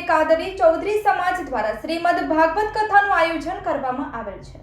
કાદરી ચૌધરી સમાજ દ્વારા શ્રીમદ ભાગવત કથાનું આયોજન કરવામાં આવેલ છે.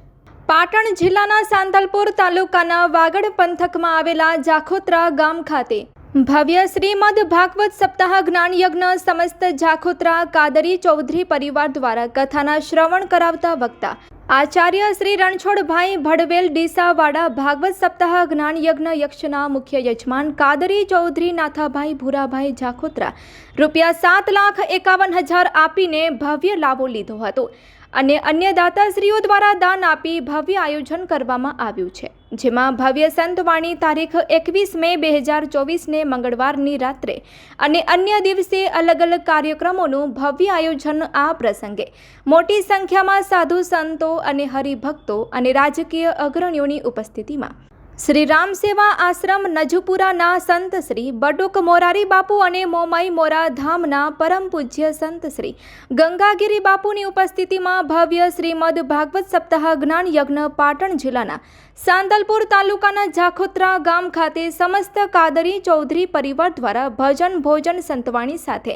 પાટણ જિલ્લાના સાંતલપુર તાલુકાના વાગડ પંથકમાં આવેલા જાખોત્રા ગામ ખાતે ભવ્ય શ્રીમદ ભાગવત સપ્તાહ જ્ઞાન યજ્ઞ સમસ્ત જાખોત્રા કાદરી ચૌધરી પરિવાર દ્વારા કથાના શ્રવણ કરાવતા વક્તા આચાર્ય શ્રી રણછોડભાઈ ભડવેલ ડીસાવાડા ભાગવત સપ્તાહ જ્ઞાન યજ્ઞ યક્ષના મુખ્ય યજમાન કાદરી ચૌધરી નાથાભાઈ ભૂરાભાઈ જાખોત્રા રૂપિયા સાત લાખ એકાવન હજાર આપીને ભવ્ય લાભો લીધો હતો. અને અન્ય દાતાશ્રીઓ દ્વારા દાન આપી ભવ્ય આયોજન કરવામાં આવ્યું છે, જેમાં ભવ્ય સંતવાણી તારીખ એકવીસ મે બે હજાર ચોવીસને મંગળવારની રાત્રે અને અન્ય દિવસે અલગ અલગ કાર્યક્રમોનું ભવ્ય આયોજન આ પ્રસંગે. મોટી સંખ્યામાં સાધુ સંતો અને હરિભક્તો અને રાજકીય અગ્રણીઓની ઉપસ્થિતિમાં શ્રી રામ સેવા આશ્રમ નજુપુરાના સંત શ્રી બડુક મોરારી બાપુ અને મોમાઈ મોરા ધામના પરમ પૂજ્ય સંત શ્રી ગંગાગીરી બાપુની ઉપસ્થિતિમાં ભવ્ય શ્રીમદ ભાગવત સપ્તાહ જ્ઞાન યજ્ઞ પાટણ જિલ્લાના સાંદલપુર તાલુકાના જાખોત્રા ગામ ખાતે સમસ્ત કાદરી ચૌધરી પરિવાર દ્વારા ભજન ભોજન સંતવાણી સાથે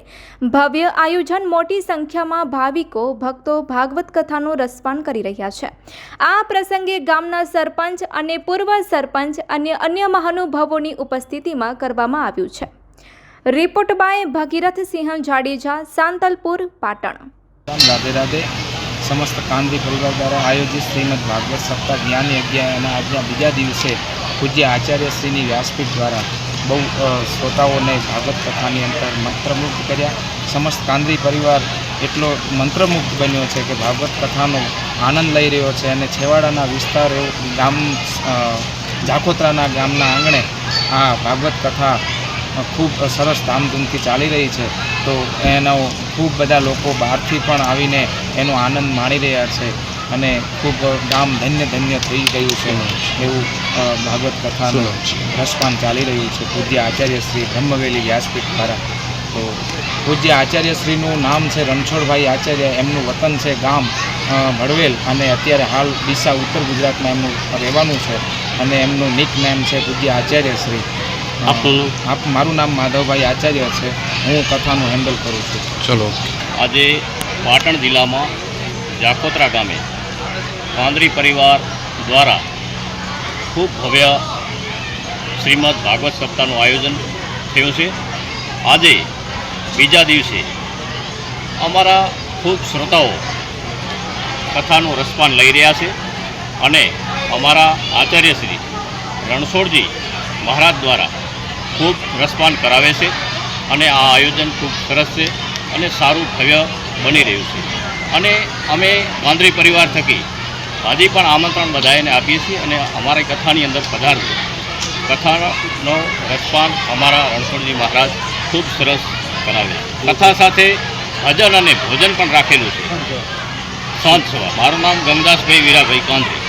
ભવ્ય આયોજન મોટી સંખ્યામાં ભાવિકો, ભક્તો ભાગવત કથાનું રસપાન કરી રહ્યા છે. આ પ્રસંગે ગામના સરપંચ અને પૂર્વ સરપંચ અને અન્ય મહાનુભાવોની ઉપસ્થિતિમાં કરવામાં આવ્યું છે. Report by Bhagirathsinh Jadeja, Santalpur, Patan. Radhe Radhe. સમસ્ત કાંદી પરિવાર દ્વારા આયોજિત શ્રીમદ ભાગવત સપ્તાહ જ્ઞાન યજ્ઞ અને આજના બીજા દિવસે પૂજ્ય આચાર્યશ્રીની વ્યાસપીઠ દ્વારા બહુ શ્રોતાઓને ભાગવત કથાની અંદર મંત્રમુગ્ધ કર્યા. સમસ્ત કાંદી પરિવાર એટલો મંત્રમુગ્ધ બન્યો છે કે ભાગવત કથાનો આનંદ લઈ રહ્યો છે અને છેવાડાના વિસ્તાર ગામ અ, જાખોત્રાના ગામના આંગણે આ ભાગવત કથા ખૂબ સરસ ધામધૂમથી ચાલી રહી છે. તો એનો ખૂબ બધા લોકો બહારથી પણ આવીને એનો આનંદ માણી રહ્યા છે અને ખૂબ ગામ ધન્ય ધન્ય થઈ ગયું છે એવું ભાગવત કથાનું રસપાન ચાલી રહ્યું છે. પૂજ્ય આચાર્ય શ્રી બ્રહ્મવેલી વ્યાસપીઠ દ્વારા. તો પૂજ્ય આચાર્યશ્રીનું નામ છે રણછોડભાઈ આચાર્ય. એમનું વતન છે ગામ ભડવેલ અને અત્યારે હાલ ડીસા ઉત્તર ગુજરાતમાં એમનું રહેવાનું છે. અને એમનું નિક નેમ છે પૂજ્ય આચાર્યશ્રી. શ્રી આપનું? આપ મારું નામ માધવભાઈ આચાર્ય છે. હું કથાનું હેન્ડલ કરું છું. ચલો. આજે પાટણ જિલ્લામાં જાખોત્રા ગામે કાંદરી પરિવાર દ્વારા ખૂબ ભવ્ય શ્રીમદ ભાગવત સપ્તાહનું આયોજન થયું છે. આજે બીજા દિવસે અમારા ખૂબ શ્રોતાઓ કથાનું રસપાન લઈ રહ્યા છે. અને અમારા આચાર્યશ્રી રણછોડજી મહારાજ દ્વારા ખૂબ રસપાન કરાવે છે અને આ આયોજન ખૂબ સરસ છે અને સારું ભવ્ય બની રહ્યું છે. અને અમે માંદરી પરિવાર થકી હજી પણ આમંત્રણ બધાને આપીએ છીએ અને અમારી કથાની અંદર પધારજો કથાનો રસપાન અમારા રણછોડજી મહારાજ ખૂબ સરસ કરાવે છે. કથા સાથે ભજન અને ભોજન પણ રાખેલું છે. સાંજ સવા મારું નામ ગંગદાસભાઈ વીરાભાઈ કાંદરી